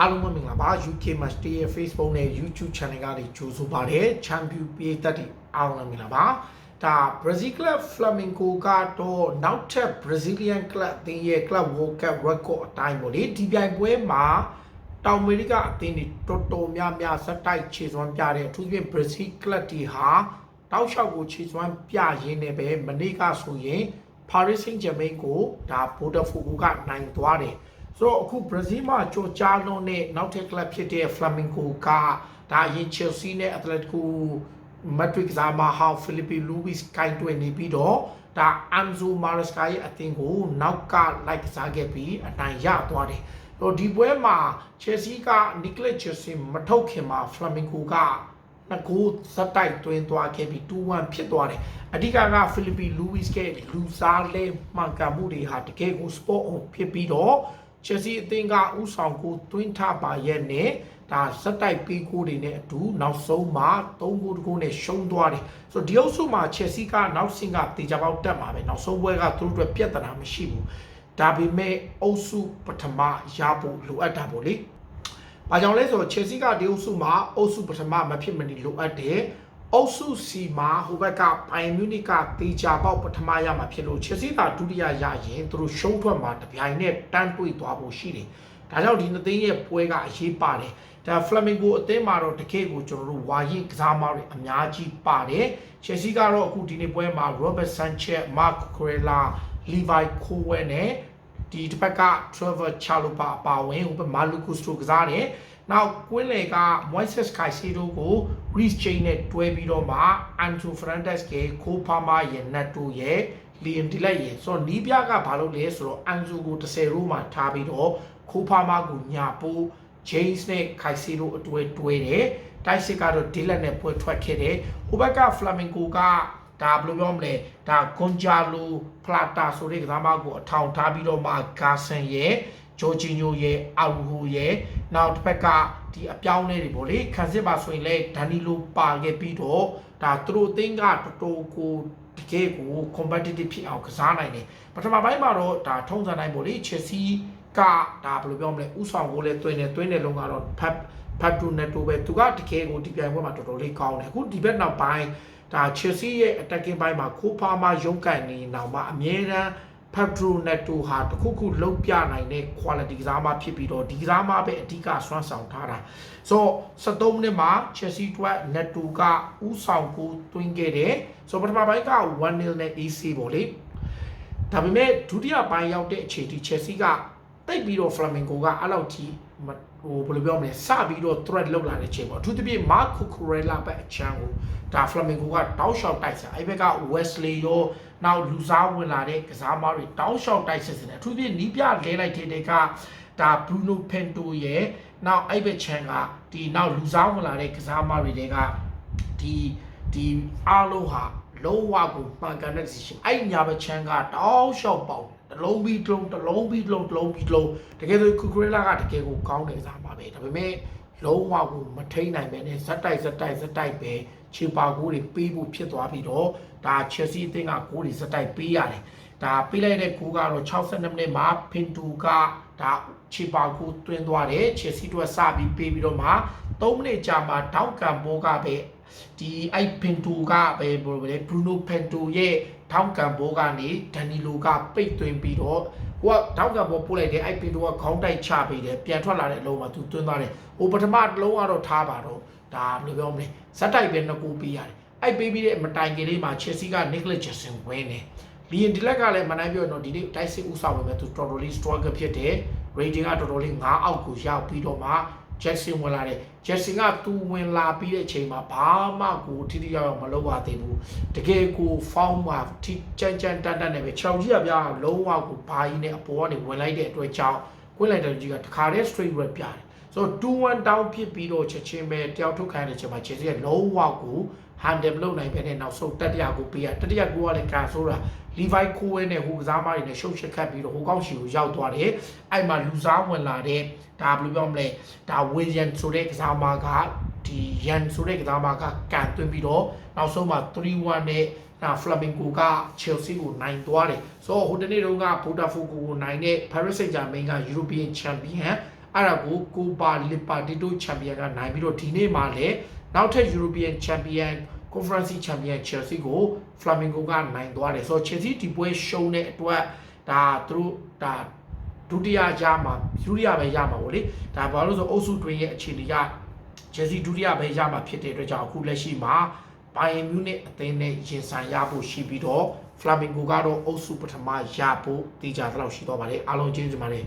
အားလုံးပဲမင်္ဂလာပါ UK Match Day ရဲ့ Facebook နဲ့ YouTube Channel ကနေကြိုဆိုပါရစေ Champion ပြည်သက်တွေအားလုံးပဲမင်္ဂလာပါဒါ Brazil Club Flamengo ကတော့နောက်ထပ် Brazilian Club အသင်းရဲ့ Club World Cup record အတိုင်းပေါ့လေဒီပြိုင်ပွဲမှာတောင်အမေရိကအသင်းတွေတော်တော်များများစက်တိုက်ခြေစွမ်းပြတဲ့အထူးသဖြင့် Brazil Club တွေဟာတောက်လျှောက်ကိုခြေစွမ်းပြရင်းနဲ့ပဲမနေ့ကဆိုရင် Paris Saint-Germain ကိုဒါ Botafogo ကနိုင်သွားတယ် ဆိုတော့အခု Brazil မှာကြော်ကြားလွန်တဲ့နောက်ထပ် club ဖြစ်တဲ့ Flamengo ကဒါရင် Chelsea နဲ့ Atletico Madrid ကစားမဟောင်း Felipe Luis ကိုင်တွယ်နေပြီးတော့ဒါ Anzo Maresca ရဲ့အသင်းကိုနောက်ကလိုက်ကစားခဲ့ပြီးအနိုင်ရသွားတယ်။တော့ဒီပွဲမှာ Chelsea က Nicolas Chelsea မထုတ်ခင်မှာ Flamengo ကနှစ်ဂိုးစက်တိုက်သွင်းသွားခဲ့ပြီး2-1ဖြစ်သွားတယ်။အဓိကက Felipe Luis ကလူစားလဲမှန်ကန်မှုတွေဟာတကယ်ကို sport on ဖြစ်ပြီးတော့ Chelsea အသင်းကဥဆောင်ကိုသွင်းထပါရဲ့နဲ့ဒါစက်တိုက်ပေးကိုတွေနဲ့အတူနောက်ဆုံးမှာ3ဂိုးတဂိုးနဲ့ရှုံးသွားတယ်ဆိုတော့ဒီအုပ်စုမှာ Chelsea ကနောက်ဆင့်ကတေချာပေါက်တက်မှာပဲနောက်ဆုံးပွဲကသူတို့အတွက်ပြဿနာမရှိဘူးဒါပေမဲ့အုပ်စုပထမရဖို့လိုအပ်တာပေါ့လေ။ဘာကြောင့်လဲဆိုတော့ Chelsea ကဒီအုပ်စုမှာအုပ်စုပထမမဖြစ်မနေလိုအပ်တယ်။ အုပ်စုစီမှာဟိုဘက်ကဘိုင်မြူနစ်ကတေချာပေါက်ပထမရမှာဖြစ်လို့ Chelsea ကဒုတိယရရင်သူတို့ရှုံးထွက်မှာတပြိုင်နက်တန်းတွေ့သွားဖို့ရှိတယ်။ဒါကြောင့်ဒီနှစ်သိန်းရဲ့ပွဲကအရေးပါတယ်။ဒါ Flamengo အသင်းမှာတော့တကယ့်ကိုကျွန်တော်တို့ဝါရင်ကစားမတွေအများကြီးပါတယ်။ Chelsea ကတော့အခုဒီနေ့ပွဲမှာ Robert Sanchez, Marc Cucurella, Levi Colwill နဲ့ ဒီတစ်ဖက်က Trevor Chalobah အပါအဝင်ဟိုဘက် Marcus Stoke ကစားတယ်။နောက်ကွင်းလေက Moises Caicedo ကို Reece James နဲ့တွဲပြီးတော့မှ Antonio Fernandes က Copama ရဲ့ Neto ရဲ့ Liam Delap ရဲ့ဆိုတော့နီးပြကဘာလုပ်လဲဆိုတော့ Anzo ကို10ရိုးမှာထားပြီးတော့ Copama ကိုညာပိုး James နဲ့ Caicedo အတွဲတွဲတယ်။တိုက်စစ်ကတော့ Delap နဲ့ပွဲထွက်ခဲ့တယ်။ဟိုဘက်က Flamengo က ဒါဘယ်လိုပြောမလဲဒါကွန်ဂျာလိုဖလာတာဆိုတဲ့ကစားမကိုအထောင်ထားပြီးတော့မှဂါဆန်ရဲ့ဂျိုဂျီညိုရဲ့အာဝူဟိုရဲ့နောက်တစ်ဖက်ကဒီအပြောင်းလဲတွေပေါ့လေခန်းစစ်ပါဆိုရင်လည်းဒန်နီလိုပါခဲ့ပြီးတော့ဒါသူတို့အသင်းကတော်တော်ကိုတကယ်ကို competitive ဖြစ်အောင်ကစားနိုင်တယ်ပထမပိုင်းမှာတော့ဒါထုံးစံတိုင်းပေါ့လေ Chelsea ကဒါဘယ်လိုပြောမလဲဥဆောင်ကိုလည်းတွင်းနေတွင်းနေလုံးကတော့ ဖတ်ဖတ်တူနဲ့တူပဲသူကတကယ်ကိုဒီပြိုင်ပွဲမှာတော်တော်လေးကောင်းတယ်အခုဒီဘက်နောက်ပိုင်းဒါ Chelsea ရဲ့ attacking ဘိုင်းမှာခိုးဖားမှရုန်းကန်နေနောက်မှာအမြဲတမ်း Pedro Neto ဟာတခုခုလုံးပြနိုင်တဲ့ quality ကစားမဖြစ်ပြီးတော့ဒီကစားမပဲအဓိကစွမ်းဆောင်ထားတာဆိုတော့73မိနစ်မှာ Chelsea အတွက် Neto ကဥဆောင်ကိုတွင်းခဲ့တယ်ဆိုတော့ပထမပိုင်းက1-0နဲ့ AC ပေါ့လေဒါပေမဲ့ဒုတိယပိုင်းရောက်တဲ့အချိန်ထိ Chelsea ကတိတ်ပြီးတော့ Flamengo ကအဲ့လောက်ကြီး ဟိုဘယ်လိုပြောမလဲစပြီးတော့ threat လောက်လာတဲ့အချိန်ပေါ့အထူးသဖြင့် Marc Cucurella ဘက်အချမ်းကိုဒါ Flamengo ကတောက်လျှောက်တိုက်စားအဲ့ဘက်က Wesley ရောနောက်လူစားဝင်လာတဲ့ကစားမတွေတောက်လျှောက်တိုက်စစ်စတယ်အထူးသဖြင့်နီးပြလဲလိုက်တဲ့တဲ့ကဒါ Bruno Pinto ရဲ့နောက်အဲ့ဘက်ချမ်းကဒီနောက်လူစားဝင်လာတဲ့ကစားမတွေတွေကဒီဒီအားလုံးဟာလုံးဝကိုမှန်ကန်တဲ့ decision အဲ့ညာဘက်ချမ်းကတောက်လျှောက်ပေါက်တ လုံးပြီးတလုံးတလုံးပြီးတလုံးတလုံးပြီးတလုံးတကယ်ဆိုကူကရလာကတကယ်ကိုကောင်းနေစားပါပဲဒါပေမဲ့လုံးဝကိုမထိန်နိုင်ပဲနဲ့ဇက်တိုက်ဇက်တိုက်ဇက်တိုက်ပဲချေပါကိုတွေပေးဖို့ဖြစ်သွားပြီးတော့ဒါ Chelsea အသင်းကကိုတွေဇက်တိုက်ပေးရတယ်ဒါပေးလိုက်တဲ့ကိုကတော့62မိနစ်မှာဖင်တူကဒါချေပါကိုတွင်းသွားတယ် Chelsea တို့စပြီးပေးပြီးတော့မှ3မိနစ်ကြာမှာတောက်ကံဘောကပဲဒီအိုက်ဖင်တူကပဲဘယ်လိုလဲဘရူနိုဖင်တူရဲ့ ထောက်ကံဘောကနေဒန်နီလိုကပိတ်သွင်းပြီးတော့ဟိုကထောက်ကံဘောပို့လိုက်တယ်အိုက်ဖင်တူကခေါင်းတိုက်ချပေးတယ်ပြန်ထွက်လာတဲ့အလုံးမှာသူသွင်းသွားတယ်ဟိုပထမတစ်လုံးကတော့ထားပါတော့ဒါဘယ်လိုပြောမလဲဇက်တိုက်ပဲနှစ်ကူပေးရတယ်အဲ့ပေးပြီးတဲ့မတိုင်ကလေးမှာ Chelsea က Nicholas Jackson ဝင်းတယ်လီယန်ဒီလက်ကလည်းမနိုင်ပြောတော့ဒီနေ့တိုက်စစ်ဥဆောင်ပဲသူတော်တော်လေး struggle ဖြစ်တယ် rating ကတော်တော်လေး9အောက်ကိုရောက်ပြီးတော့မှ Jackson ဝင်လာတယ် Jackson ကသူဝင်လာပြီးတဲ့အချိန်မှာဘာမှကိုထိထိရောက်ရောက်မလုပ်ပါသေးဘူးတကယ်ကို form မှာထိကြမ်းကြမ်းတန်တန်နဲ့ပဲ6ကြီးကပြလုံးဝကိုဘာကြီးနဲ့အပေါ်ကနေဝင်လိုက်တဲ့အတွက်ကြောင့်ကွင်းလိုက်တဲ့ကြီးကတခါတည်း straight red ပြတယ်ဆိုတော့2-1 down ဖြစ်ပြီးတော့ချက်ချင်းပဲတယောက်ထုတ်ခိုင်းတဲ့ချိန်မှာ Chelsea ကလုံးဝကို handle မလုပ်နိုင်ပဲနဲ့နောက်ဆုံးတတိယကိုပေးရတတိယကိုကလည်းကန်ဆိုတာ Levi Cohen နဲ့ဟိုကစားမတွေနဲ့ရှုပ်ရှက်ခတ်ပြီးတော့ဟိုကောက်ရှီကိုရောက်သွားတယ်အဲ့မှာလူစားဝင်လာတဲ့ဒါဘယ်လိုပြောမလဲဒါ William ဆိုတဲ့ကစားမကဒီ Yan ဆိုတဲ့ကစားမကကန်သွင်းပြီးတော့နောက်ဆုံးမှာ3-1နဲ့ဒါ Flamengo က Chelsea ကိုနိုင်သွားတယ်ဆိုတော့ဟိုတနေ့တုန်းက Botafogo ကိုနိုင်တဲ့ Paris Saint-Germain က European Champion အဲ့ဒါကိုကိုပါလီပါတီတိုချန်ပီယံကနိုင်ပြီးတော့ဒီနေ့မှလည်း နောက်ထပ် European Champion Conference Champion Chelsea ကို Flamengo ကနိုင်သွားတယ်ဆိုတော့ Chelsea ဒီပွဲရှုံးတဲ့အတွက်ဒါသူတို့ဒါဒုတိယရမှာဒုတိယပဲရမှာပေါ့လေဒါဘာလို့လဲဆိုအုပ်စုတွင်ရဲ့အခြေအနေက Chelsea ဒုတိယပဲရမှာဖြစ်တဲ့အတွက်ကြောင့်အခုလက်ရှိမှာ Bayern Munich အသင်းနဲ့ရင်ဆိုင်ရဖို့ရှိပြီးတော့ Flamengo ကတော့အုပ်စုပထမရဖို့တည်ကြသလောက်ရှိတော့ပါတယ်အားလုံးကျေးဇူးတင်ပါတယ်